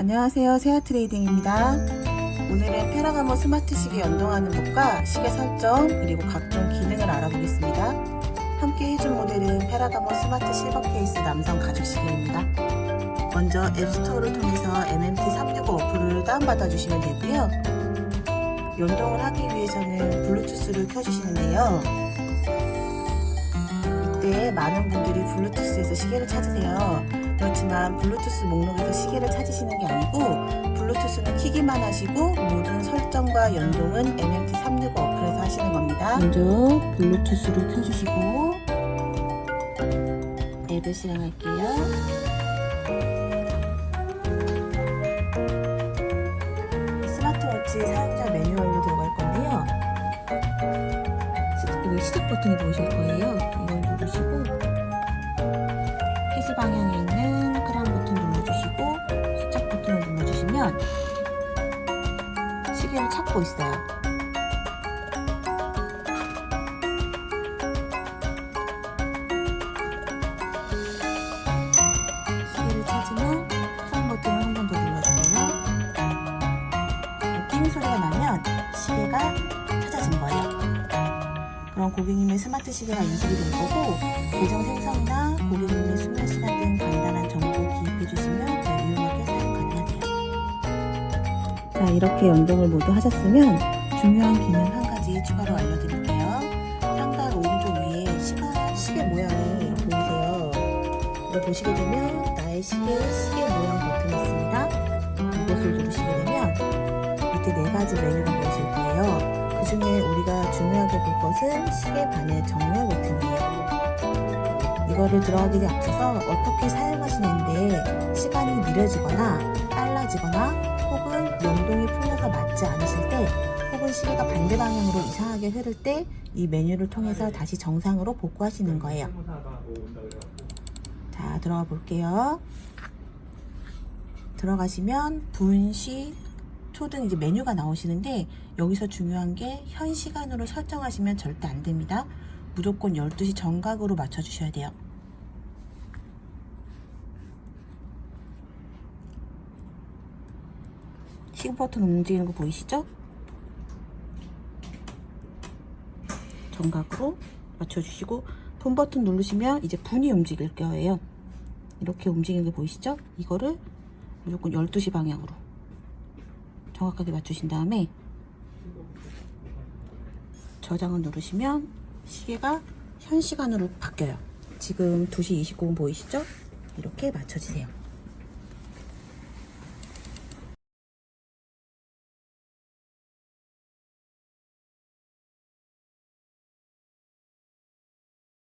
안녕하세요. 세아트레이딩입니다. 오늘은 페라가모 스마트 시계 연동하는 법과 시계 설정 그리고 각종 기능을 알아보겠습니다. 함께 해준 모델은 페라가모 스마트 실버 케이스 남성 가죽 시계입니다. 먼저 앱스토어를 통해서 MMT365 어플을 다운받아 주시면 되고요. 연동을 하기 위해서는 블루투스를 켜주시는데요. 이때 많은 분들이 블루투스에서 시계를 찾으세요 그렇지만 블루투스 목록에서 시계를 찾으시는 게 아니고 블루투스는 키기만 하시고 모든 설정과 연동은 MMT365 어플에서 하시는 겁니다. 먼저 블루투스를 켜주시고 앱을 실행할게요. 스마트워치 사용자 매뉴얼로 들어갈 건데요. 시- 여기 시작 버튼이 보이실 거예요. 이걸 누르시고 해지 방향에 있는 찾고 있어요. 시계를 찾으면 크라운 버튼을 한 번 더 눌러주세요. 띵 소리가 나면 시계가 찾아진 거예요. 그럼 고객님의 스마트 시계가 인식이 된 거고 계정 생성이나 고객님의 수면 시간 등 간단한 정보 자 이렇게 연동을 모두 하셨으면 중요한 기능 한 가지 추가로 알려드릴게요. 상단 오른쪽 위에 시간 시계 모양이 보이세요. 이걸 보시게 되면 나의 시계 시계 모양 버튼이 있습니다. 이것을 누르시게 되면 밑에 네 가지 메뉴가 보이실 거예요. 그 중에 우리가 중요하게 볼 것은 시계 바늘 정렬 버튼이에요. 이거를 들어가기 앞서서 어떻게 사용하시는데 시간이 느려지거나 빨라지거나 혹은 연동이 풀려서 맞지 않으실 때 혹은 시계가 반대 방향으로 이상하게 흐를 때 이 메뉴를 통해서 다시 정상으로 복구하시는 거예요. 자, 들어가 볼게요. 들어가시면 분시, 초등 이제 메뉴가 나오시는데 여기서 중요한 게 현 시간으로 설정하시면 절대 안 됩니다. 무조건 12시 정각으로 맞춰 주셔야 돼요. 시계 버튼 움직이는 거 보이시죠? 정각으로 맞춰 주시고 폰 버튼 누르시면 이제 분이 움직일 거예요. 이렇게 움직이는 게 보이시죠? 이거를 무조건 12시 방향으로 정확하게 맞추신 다음에 저장을 누르시면 시계가 현 시간으로 바뀌어요. 지금 2시 29분 보이시죠? 이렇게 맞춰지세요.